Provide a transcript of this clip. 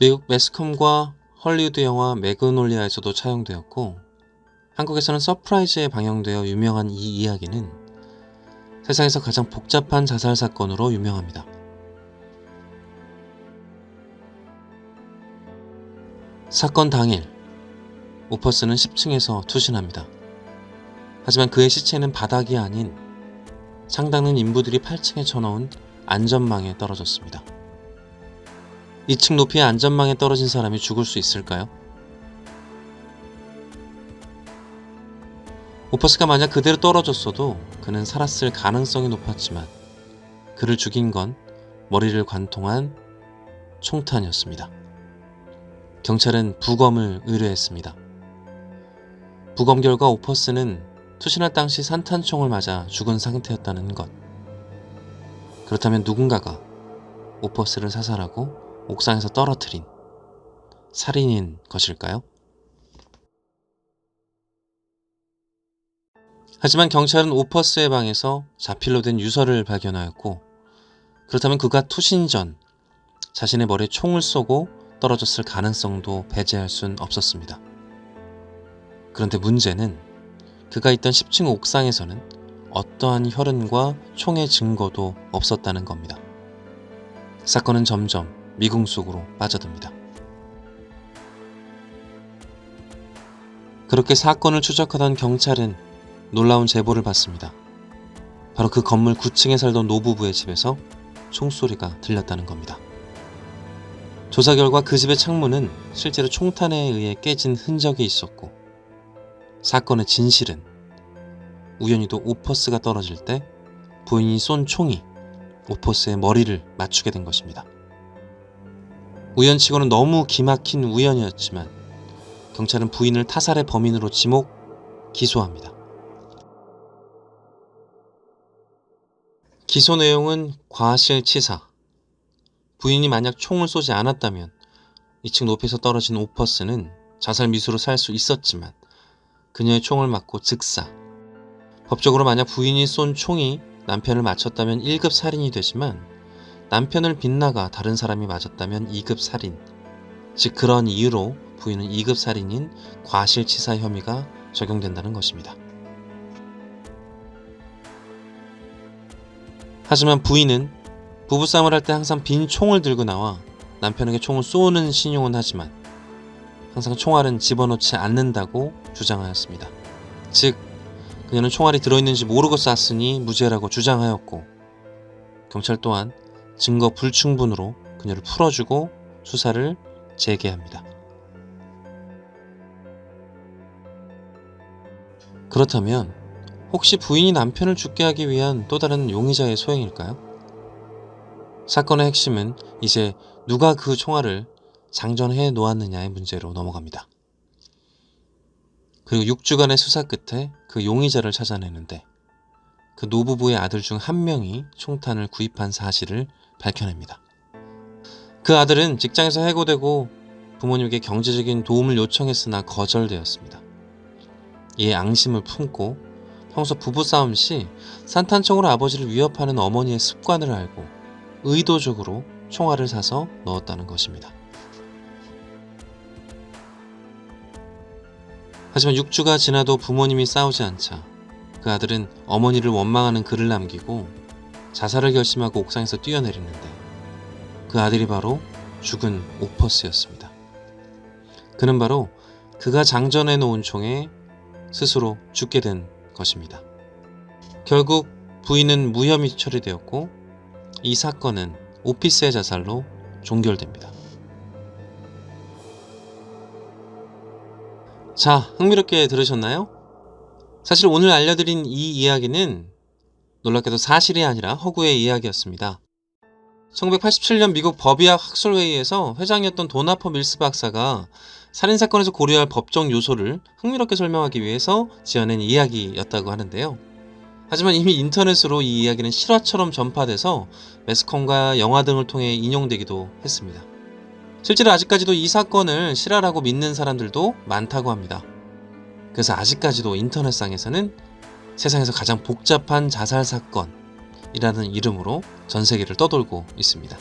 미국 매스컴과 헐리우드 영화 매그놀리아에서도 차용되었고 한국에서는 서프라이즈에 방영되어 유명한 이 이야기는 세상에서 가장 복잡한 자살 사건으로 유명합니다. 사건 당일 오퍼스는 10층에서 투신합니다. 하지만 그의 시체는 바닥이 아닌 상당한 인부들이 8층에 쳐넣은 안전망에 떨어졌습니다. 2층 높이의 안전망에 떨어진 사람이 죽을 수 있을까요? 오퍼스가 만약 그대로 떨어졌어도 그는 살았을 가능성이 높았지만 그를 죽인 건 머리를 관통한 총탄이었습니다. 경찰은 부검을 의뢰했습니다. 부검 결과 오퍼스는 투신할 당시 산탄총을 맞아 죽은 상태였다는 것. 그렇다면 누군가가 오퍼스를 사살하고 옥상에서 떨어뜨린 살인인 것일까요? 하지만 경찰은 오퍼스의 방에서 자필로 된 유서를 발견하였고 그렇다면 그가 투신 전 자신의 머리에 총을 쏘고 떨어졌을 가능성도 배제할 순 없었습니다. 그런데 문제는 그가 있던 10층 옥상에서는 어떠한 혈흔과 총의 증거도 없었다는 겁니다. 사건은 점점 미궁 속으로 빠져듭니다. 그렇게 사건을 추적하던 경찰은 놀라운 제보를 받습니다. 바로 그 건물 9층에 살던 노부부의 집에서 총소리가 들렸다는 겁니다. 조사 결과 그 집의 창문은 실제로 총탄에 의해 깨진 흔적이 있었고 사건의 진실은 우연히도 오퍼스가 떨어질 때 부인이 쏜 총이 오퍼스의 머리를 맞추게 된 것입니다. 우연치고는 너무 기막힌 우연이었지만 경찰은 부인을 타살의 범인으로 지목, 기소합니다. 기소 내용은 과실치사. 부인이 만약 총을 쏘지 않았다면 2층 높이에서 떨어진 오퍼스는 자살 미수로 살 수 있었지만 그녀의 총을 맞고 즉사. 법적으로 만약 부인이 쏜 총이 남편을 맞췄다면 1급 살인이 되지만 남편을 빗나가 다른 사람이 맞았다면 2급 살인. 즉 그런 이유로 부인은 2급 살인인 과실치사 혐의가 적용된다는 것입니다. 하지만 부인은 부부싸움을 할 때 항상 빈 총을 들고 나와 남편에게 총을 쏘는 신용은 하지만 항상 총알은 집어넣지 않는다고 주장하였습니다. 즉, 그녀는 총알이 들어있는지 모르고 쐈으니 무죄라고 주장하였고, 경찰 또한 증거 불충분으로 그녀를 풀어주고 수사를 재개합니다. 그렇다면 혹시 부인이 남편을 죽게 하기 위한 또 다른 용의자의 소행일까요? 사건의 핵심은 이제 누가 그 총알을 장전해 놓았느냐의 문제로 넘어갑니다. 그리고 6주간의 수사 끝에 그 용의자를 찾아내는데 그 노부부의 아들 중 한 명이 총탄을 구입한 사실을 밝혀냅니다. 그 아들은 직장에서 해고되고 부모님에게 경제적인 도움을 요청했으나 거절되었습니다. 이에 앙심을 품고 평소 부부싸움 시 산탄총으로 아버지를 위협하는 어머니의 습관을 알고 의도적으로 총알을 사서 넣었다는 것입니다. 하지만 6주가 지나도 부모님이 싸우지 않자 그 아들은 어머니를 원망하는 글을 남기고 자살을 결심하고 옥상에서 뛰어내리는데 그 아들이 바로 죽은 오퍼스였습니다. 그는 바로 그가 장전해 놓은 총에 스스로 죽게 된 것입니다. 결국 부인은 무혐의 처리되었고 이 사건은 오피스의 자살로 종결됩니다. 자, 흥미롭게 들으셨나요? 사실 오늘 알려드린 이 이야기는 놀랍게도 사실이 아니라 허구의 이야기였습니다. 1987년 미국 버비학 학술회의에서 회장이었던 도나퍼 밀스 박사가 살인사건에서 고려할 법적 요소를 흥미롭게 설명하기 위해서 지어낸 이야기였다고 하는데요. 하지만 이미 인터넷으로 이 이야기는 실화처럼 전파돼서 매스컴과 영화 등을 통해 인용되기도 했습니다. 실제로 아직까지도 이 사건을 실화라고 믿는 사람들도 많다고 합니다. 그래서 아직까지도 인터넷상에서는 세상에서 가장 복잡한 자살 사건이라는 이름으로 전 세계를 떠돌고 있습니다.